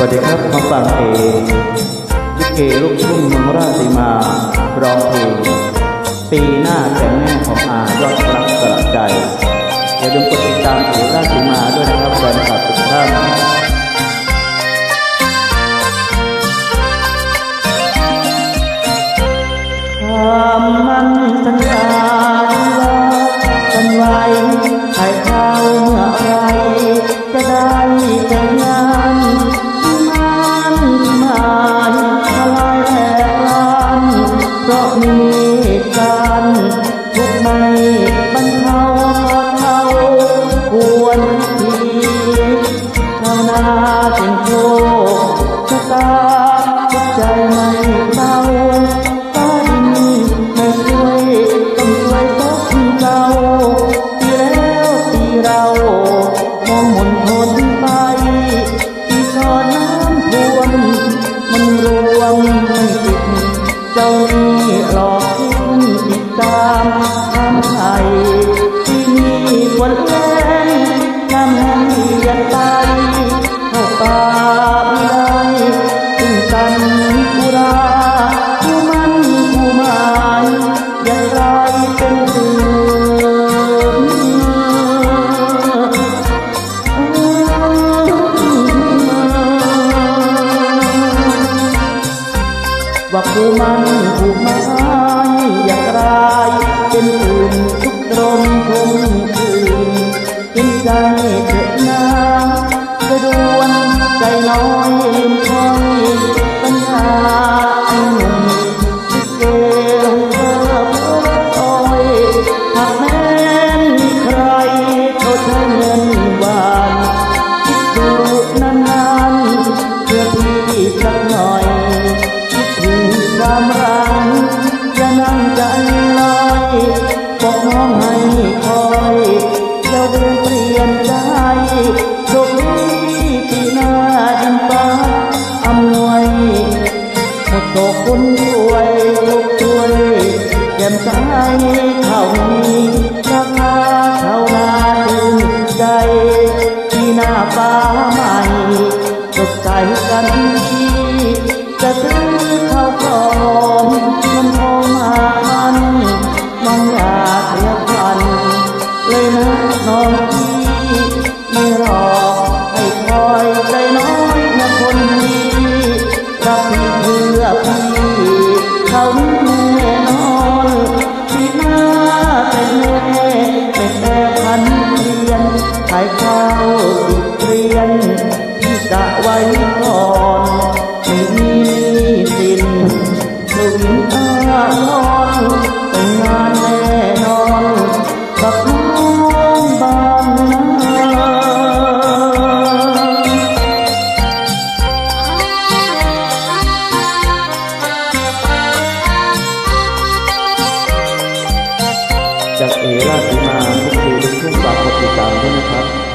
วัสดีครับมาฟังเพลงลิเกลูกทุ่งเมืองราชสีมาร้องเพลงปีหน้าแต่แม่ของอายอดรักสลักใจอย่าลืมกดติดตามเพจราชสีมาด้วยนะครับแฟนคลับทุกท่านคำมันสัญญาที่ว่ากันไว้ ทุกไม่บรรเทาเทาควรทีชาวนาเป็นโชคชะตาทุกใจไม่เบาฟ้าดินไม่ช่วยต้องช่วยตกเจ้าปีแล้วปีเรามองหมุนทนไปปีก่อนน้ำท่วมมันรวมไม่ติดเจ้า น้ำแห้งเหียดไปเข้าป่าไม่ได้ถึงกันกุราผู้มันผู้หมายอย่าไรเป็นเดืว่าผู้มันผู้หมายอย่ากลายเป็นอื่นทุกตรมคงคืนกินใจ ใจน้อยลืมคอยปัญญาหนุ่มที่เกลเธอเพื่อคอยหากแม้นใครเขาใช้เงินหวานคิดดูนานๆเพื่อพี่สักหน่อยคิดถึงความรักอย่านั่งใจลอยบอกน้องให้คอยอย่าเวียนเปลี่ยนใจ กคุณช่วยลูกช่วยแก้มตายเขานี้ราคาชาวนาดึงใจที่หน้าฟ้าใหม่สดใสกันที่จะซื้อข้าวของเงินทองม น่นอนปีหน้าแต่แม่เป็นแม่พันเรียนขายข้าวอีกเรียนที่จะไว้ เอราธิมาทุกทีทุกช่วงฝากกดติดตามด้วยนะครับ